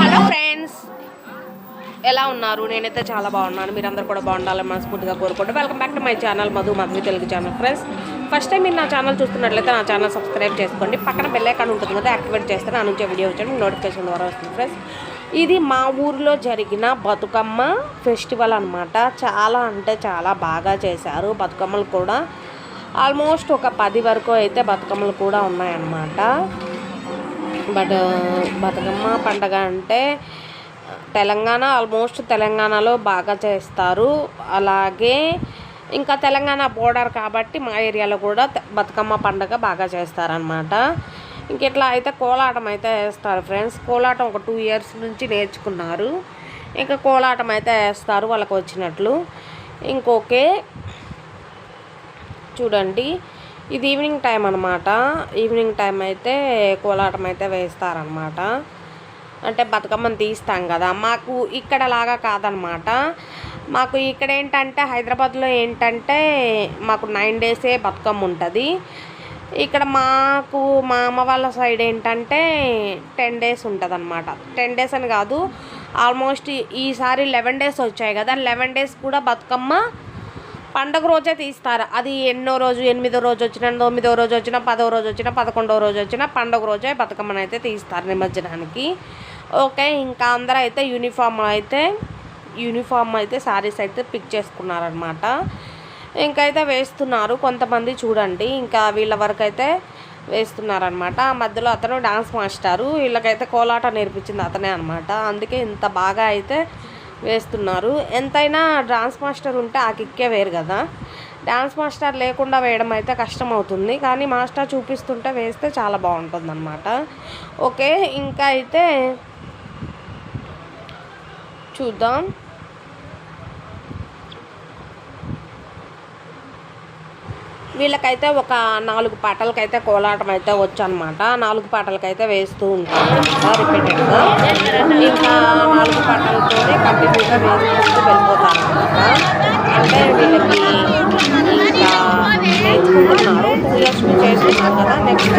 Hello friends. ఎలా ఉన్నారు? నేనైతే చాలా బాగున్నాను. మీరందరూ కూడా బాగుండాలని మనస్ఫూర్తిగా కోరుకుంటూ welcome back to my channel Madhu Madhu Telugu channel friends. First time మీరు నా ఛానల్ చూస్తున్నట్లయితే నా ఛానల్ సబ్స్క్రైబ్ చేసుకోండి. పక్కన బెల్ ఐకాన్ ఉంటుంది కదా యాక్టివేట్ చేస్తే నా నుంచి వీడియో వచ్చాను నోటిఫికేషన్ ద్వారా వస్తుంది ఫ్రెండ్స్. ఇది మా ఊరిలో జరిగిన బతుకమ్మ ఫెస్టివల్ అనమాట చాలా అంటే చాలా బాగా చేశారు. బతుకమ్మలు కూడా ఆల్మోస్ట్ ఒక పది వరకు అయితే బతుకమ్మలు కూడా ఉన్నాయన్నమాట. బట్ బతుకమ్మ పండగ అంటే తెలంగాణ ఆల్మోస్ట్ తెలంగాణలో బాగా చేస్తారు. అలాగే ఇంకా తెలంగాణ బోర్డర్ కాబట్టి మా ఏరియాలో కూడా బతుకమ్మ పండగ బాగా చేస్తారనమాట ఇంక ఇట్లా అయితే కోలాటం అయితే వేస్తారు ఫ్రెండ్స్. కోలాటం ఒక టూ ఇయర్స్ నుంచి నేర్చుకున్నారు. ఇంకా కోలాటం అయితే వేస్తారు వాళ్ళకు వచ్చినట్లు ఇంకొకే చూడండి. ఇది ఈవినింగ్ టైం అనమాట ఈవినింగ్ టైం అయితే కోలాటం అయితే వేస్తారనమాట అంటే బతుకమ్మను తీస్తాం కదా. మాకు ఇక్కడ లాగా కాదనమాట మాకు ఇక్కడ ఏంటంటే హైదరాబాద్లో ఏంటంటే మాకు నైన్ డేసే బతుకమ్మ ఉంటుంది. ఇక్కడ మాకు మా అమ్మ వాళ్ళ సైడ్ ఏంటంటే టెన్ డేస్ ఉంటుంది అనమాట టెన్ డేస్ అని కాదు ఆల్మోస్ట్ ఈసారి లెవెన్ డేస్ వచ్చాయి కదా. లెవెన్ డేస్ కూడా బతుకమ్మ పండగ రోజే తీస్తారు? అది ఎన్నో రోజు ఎనిమిదో రోజు వచ్చినా తొమ్మిదో రోజు వచ్చినా పదో రోజు వచ్చినా పదకొండో రోజు వచ్చినా పండగ రోజే బతుకమ్మను అయితే తీస్తారు నిమజ్జనానికి. ఓకే ఇంకా అందరూ అయితే యూనిఫామ్ అయితే యూనిఫామ్ అయితే శారీస్ అయితే పిక్ చేసుకున్నారనమాట ఇంకైతే వేస్తున్నారు కొంతమంది చూడండి. ఇంకా వీళ్ళ వరకు అయితే వేస్తున్నారనమాట ఆ మధ్యలో అతను డాన్స్ మాస్టారు వీళ్ళకైతే కోలాట నేర్పించింది అతనే అనమాట అందుకే ఇంత బాగా అయితే వేస్తున్నారు. ఎంతైనా డాన్స్ మాస్టర్ ఉంటే ఆ కిక్కే వేరు కదా. డాన్స్ మాస్టర్ లేకుండా వేయడం అయితే కష్టం అవుతుంది కానీ మాస్టర్ చూపిస్తుంటే వేస్తే చాలా బాగుంటుంది అనమాట ఓకే ఇంకా అయితే చూద్దాం. వీళ్ళకైతే ఒక నాలుగు పాటలకైతే కోలాటం అయితే వచ్చనమాట నాలుగు పాటలకైతే వేస్తూ ఉంటారు. రిపీటెడ్గా ఇంకా నాలుగు పాటలతోనే కంటిన్యూగా వేసుకుంటూ వెళ్ళిపోతాను అనమాట అంటే వీళ్ళకి ఇంకా నేర్చుకుంటున్నారు. టూ ఇయర్స్ చేస్తున్నారు కదా నెక్స్ట్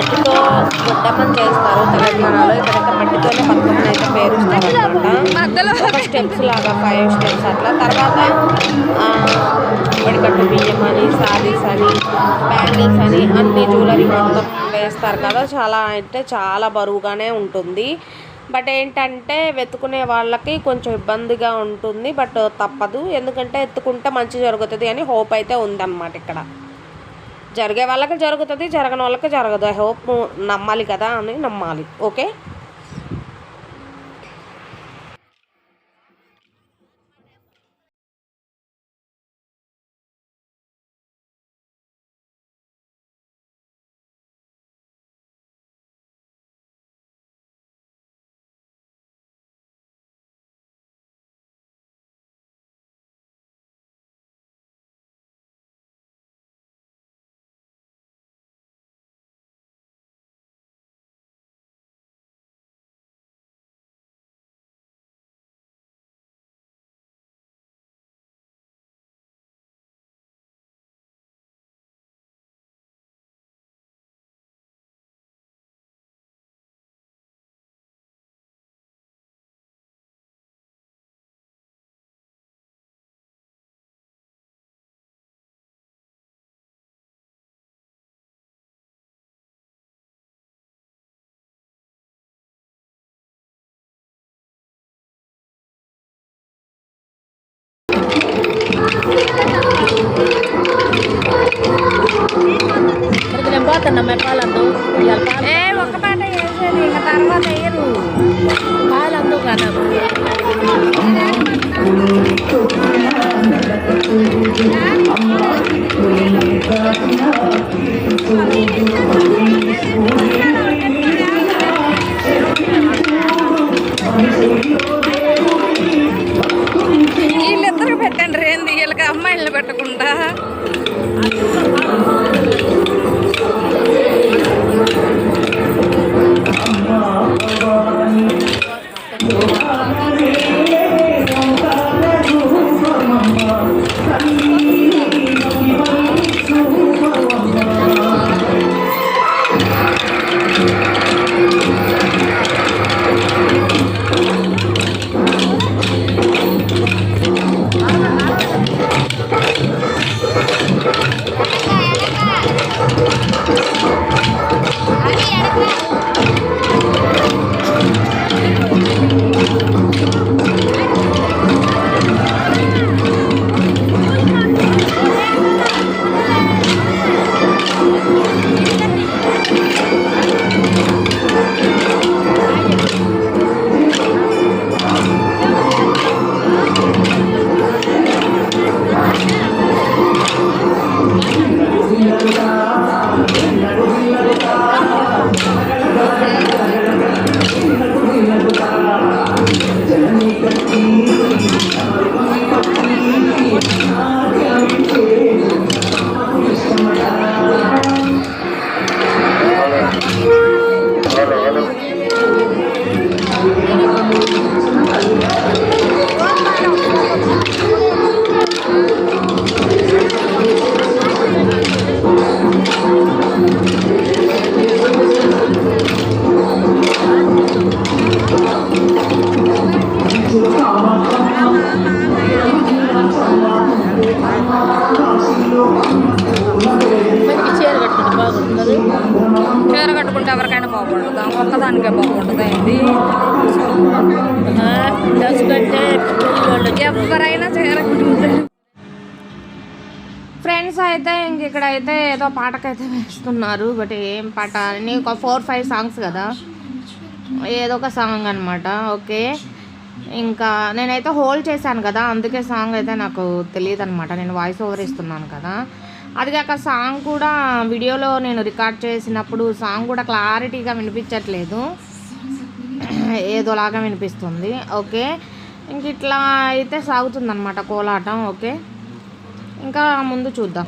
మట్టితో గొడ్డమ్మని చేస్తారు. తెలంగాణలో ఇక్కడైతే మట్టితోనే బతుకమ్మని అయితే పేరుస్తారు ఒక స్టెప్స్ లాగా ఫైవ్ స్టెప్స్ అట్లా. తర్వాత వడికట్టు బియ్యం అని సారీస్ అని బ్యాంగిల్స్ అని అన్ని జ్యువెలరీ మొత్తం వేస్తారు కదా. చాలా అంటే చాలా బరువుగానే ఉంటుంది. బట్ ఏంటంటే వెతుకునే వాళ్ళకి కొంచెం ఇబ్బందిగా ఉంటుంది. బట్ తప్పదు. ఎందుకంటే ఎత్తుకుంటే మంచి జరుగుతుంది అని హోప్ అయితే ఉందన్నమాట ఇక్కడ. జరిగే వాళ్ళకి జరుగుతుంది జరగని వాళ్ళకి జరగదు. హోప్ నమ్మాలి కదా అని నమ్మాలి. Okay Thank you. కట్టుకుంటే చీర కట్టుకుంటే ఎవరికైనా బాగుంటుందా ఒక్కదానికే బాగుంటుంది ఇది ఎవరైనా చీర ఫ్రెండ్స్ అయితే ఇంక ఇక్కడైతే ఏదో పాటకైతే వేస్తున్నారు బట్ ఏం పాట? అని ఒక ఫోర్ ఫైవ్ సాంగ్స్ కదా. ఏదో ఒక సాంగ్ అనమాట ఓకే. ఇంకా నేనైతే హోల్డ్ చేశాను కదా అందుకే సాంగ్ అయితే నాకు తెలియదు అనమాట నేను వాయిస్ ఓవర్ ఇస్తున్నాను కదా. అది కాక సాంగ్ కూడా వీడియోలో నేను రికార్డ్ చేసినప్పుడు సాంగ్ కూడా క్లారిటీగా వినిపించట్లేదు. ఏదోలాగా వినిపిస్తుంది. ఓకే. ఇంక ఇట్లా అయితే సాగుతుందన్నమాట కోలాటం. ఓకే. ఇంకా ముందు చూద్దాం.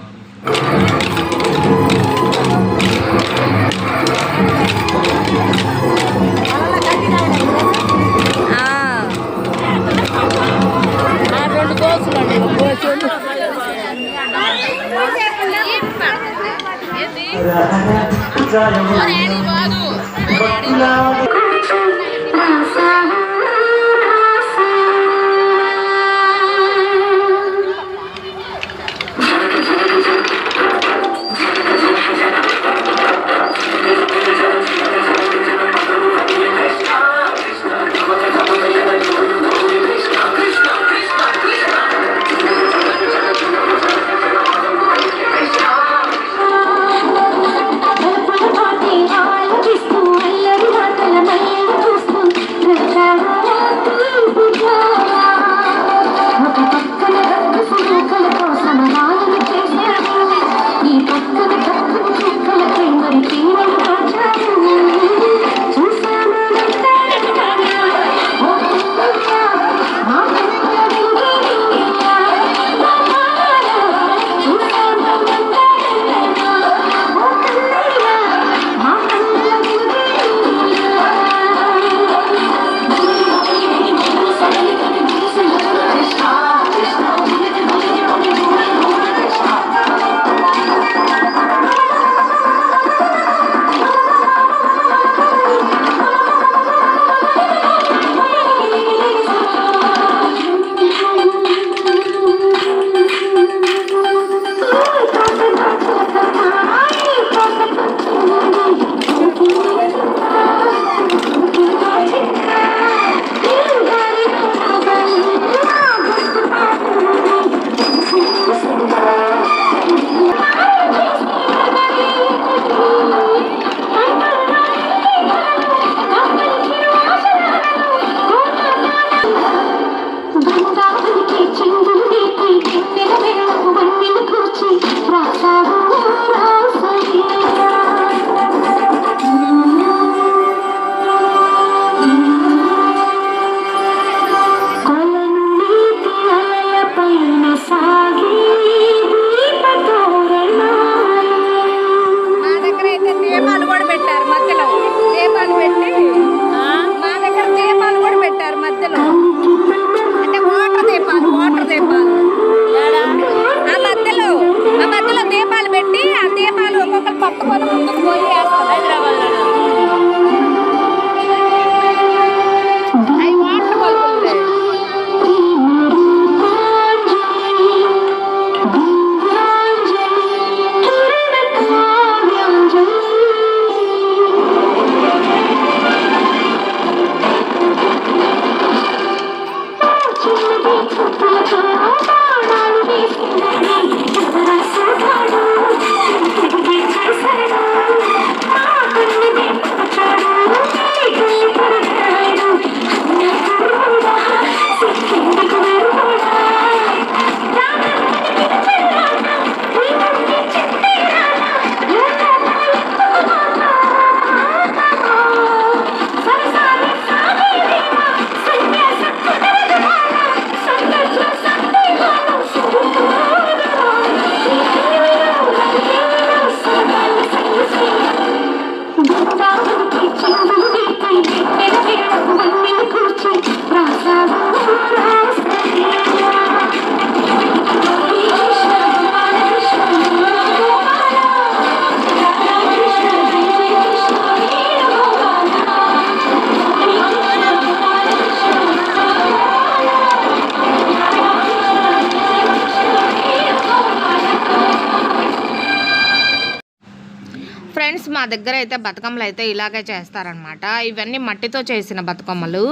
మా దగ్గర అయితే బతుకమ్మలు అయితే ఇలాగే చేస్తారనమాట ఇవన్నీ మట్టితో చేసిన బతుకమ్మలు.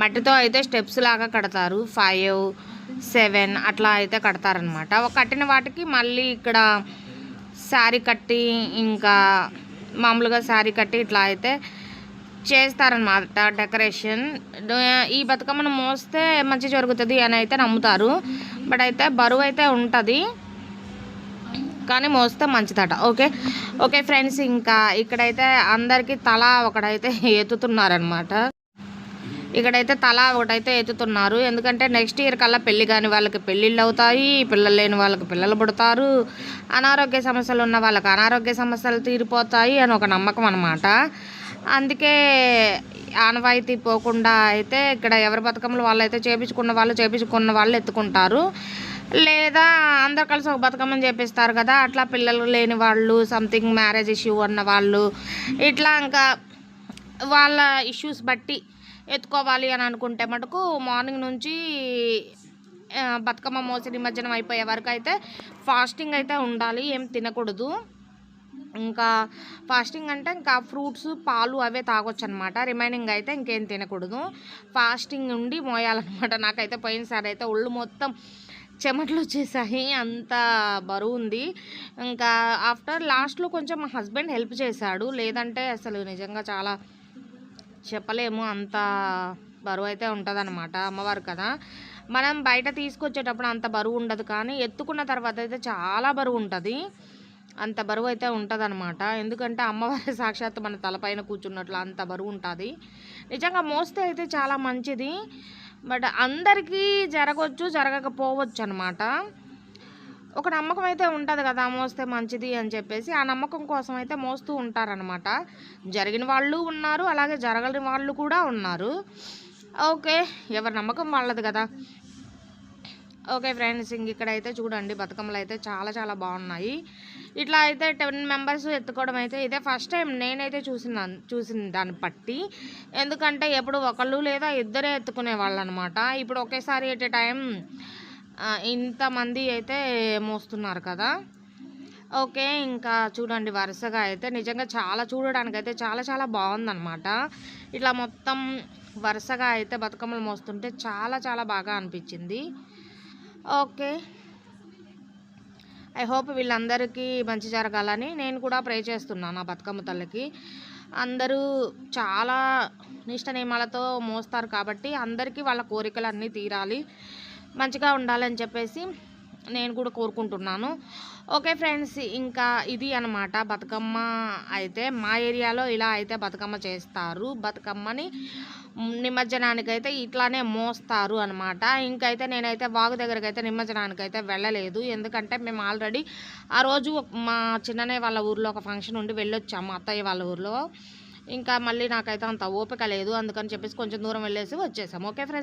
మట్టితో అయితే స్టెప్స్ లాగా కడతారు. ఫైవ్ సెవెన్ అట్లా అయితే కడతారనమాట కట్టిన వాటికి మళ్ళీ ఇక్కడ శారీ కట్టి ఇంకా మామూలుగా శారీ కట్టి ఇట్లా అయితే చేస్తారనమాట డెకరేషన్. ఈ బతుకమ్మను మోస్తే మంచి జరుగుతుంది అని అయితే నమ్ముతారు. బట్ అయితే బరువు అయితే ఉంటుంది. కానీ మోస్తే మంచిదట ఓకే? ఓకే ఫ్రెండ్స్ ఇంకా ఇక్కడైతే అందరికీ తల ఒకడైతే ఎత్తుతున్నారనమాట ఇక్కడైతే తల ఒకటైతే ఎత్తుతున్నారు. ఎందుకంటే నెక్స్ట్ ఇయర్ కల్లా పెళ్ళి కాని వాళ్ళకి పెళ్ళిళ్ళు అవుతాయి పిల్లలు లేని వాళ్ళకి పిల్లలు పుడతారు. అనారోగ్య సమస్యలు ఉన్న వాళ్ళకి అనారోగ్య సమస్యలు తీరిపోతాయి అని ఒక నమ్మకం అనమాట అందుకే ఆనవాయితీ పోకుండా అయితే ఇక్కడ ఎవరి బతుకమ్మలు వాళ్ళు అయితే చేపించుకున్న వాళ్ళు చేపించుకున్న వాళ్ళు ఎత్తుకుంటారు. లేదా అందరు కలిసి ఒక బతుకమ్మని చేపిస్తారు కదా అట్లా పిల్లలు లేని వాళ్ళు సంథింగ్ మ్యారేజ్ ఇష్యూ ఉన్న వాళ్ళు ఇట్లా ఇంకా వాళ్ళ ఇష్యూస్ బట్టి ఎత్తుకోవాలి అని అనుకుంటే మటుకు మార్నింగ్ నుంచి బతుకమ్మ మోసి నిమజ్జనం అయిపోయే వరకు అయితే ఫాస్టింగ్ అయితే ఉండాలి ఏం తినకూడదు. ఇంకా ఫాస్టింగ్ అంటే ఇంకా ఫ్రూట్స్ పాలు అవే తాగొచ్చు అనమాట రిమైనింగ్ అయితే ఇంకేం తినకూడదు. ఫాస్టింగ్ ఉండి మోయాలన్నమాట నాకైతే పోయినసారి అయితే ఒళ్ళు మొత్తం చెమటలు వచ్చేసాయి అంత బరువు ఉంది ఇంకా ఆఫ్టర్ లాస్ట్లో కొంచెం మా హస్బెండ్ హెల్ప్ చేశాడు. లేదంటే అసలు నిజంగా చాలా చెప్పలేము. అంత బరువు అయితే ఉంటుందన్నమాట అమ్మవారు కదా. మనం బయట తీసుకొచ్చేటప్పుడు అంత బరువు ఉండదు కానీ ఎత్తుకున్న తర్వాత అయితే చాలా బరువు ఉంటుంది అంత బరువు అయితే ఉంటుంది ఎందుకంటే అమ్మవారి సాక్షాత్తు మన తలపైన కూర్చున్నట్లు అంత బరువు ఉంటుంది నిజంగా మోస్తే అయితే చాలా మంచిది. బట్ అందరికీ జరగవచ్చు జరగకపోవచ్చు అనమాట ఒక నమ్మకం అయితే ఉంటుంది కదా మోస్తే మంచిది అని చెప్పేసి ఆ నమ్మకం కోసం అయితే మోస్తూ ఉంటారనమాట. జరిగిన వాళ్ళు ఉన్నారు అలాగే జరగని వాళ్ళు కూడా ఉన్నారు. ఓకే ఎవరి నమ్మకం వాళ్ళది కదా. ఓకే ఫ్రెండ్స్ ఇంక ఇక్కడైతే చూడండి బతుకమ్మలు అయితే చాలా చాలా బాగున్నాయి. ఇట్లా అయితే టెన్ మెంబర్స్ ఎత్తుకోవడం అయితే ఇదే ఫస్ట్ టైం నేనైతే చూసిన చూసిన దాన్ని బట్టి. ఎందుకంటే ఎప్పుడు ఒకళ్ళు లేదా ఇద్దరే ఎత్తుకునే వాళ్ళు అనమాట ఇప్పుడు ఒకేసారి ఎట్ టైం ఇంతమంది అయితే మోస్తున్నారు కదా. ఓకే ఇంకా చూడండి వరుసగా అయితే నిజంగా చాలా చూడడానికి అయితే చాలా చాలా బాగుందన్నమాట. ఇట్లా మొత్తం వరుసగా అయితే బతుకమ్మలు మోస్తుంటే చాలా చాలా బాగా అనిపించింది. ఓకే. ఐ హోప్ వీళ్ళందరికీ మంచి జరగాలని నేను కూడా ప్రే చేస్తున్నాను ఆ బతుకమ్మ తల్లికి. అందరూ చాలా నిష్ట నియమాలతో మోస్తారు కాబట్టి అందరికీ వాళ్ళ కోరికలు అన్నీ తీరాలి. మంచిగా ఉండాలని చెప్పేసి నేను కూడా కోరుకుంటున్నాను. ఓకే ఫ్రెండ్స్ ఇంకా ఇది అన్నమాట. బతుకమ్మ అయితే మా ఏరియాలో ఇలా అయితే బతుకమ్మ చేస్తారు. బతుకమ్మని నిమజ్జనానికైతే ఇట్లానే మోస్తారు అనమాట ఇంకైతే నేనైతే వాగు దగ్గరికి అయితే నిమజ్జనానికైతే వెళ్ళలేదు. ఎందుకంటే మేము ఆల్రెడీ ఆ రోజు మా చిన్ననే వాళ్ళ ఊర్లో ఒక ఫంక్షన్ ఉండి వెళ్ళొచ్చాము అత్తయ్య వాళ్ళ ఊర్లో. ఇంకా మళ్ళీ నాకైతే అంత ఓపిక లేదు. అందుకని చెప్పేసి కొంచెం దూరం వెళ్ళేసి వచ్చేసాము ఓకే ఫ్రెండ్స్?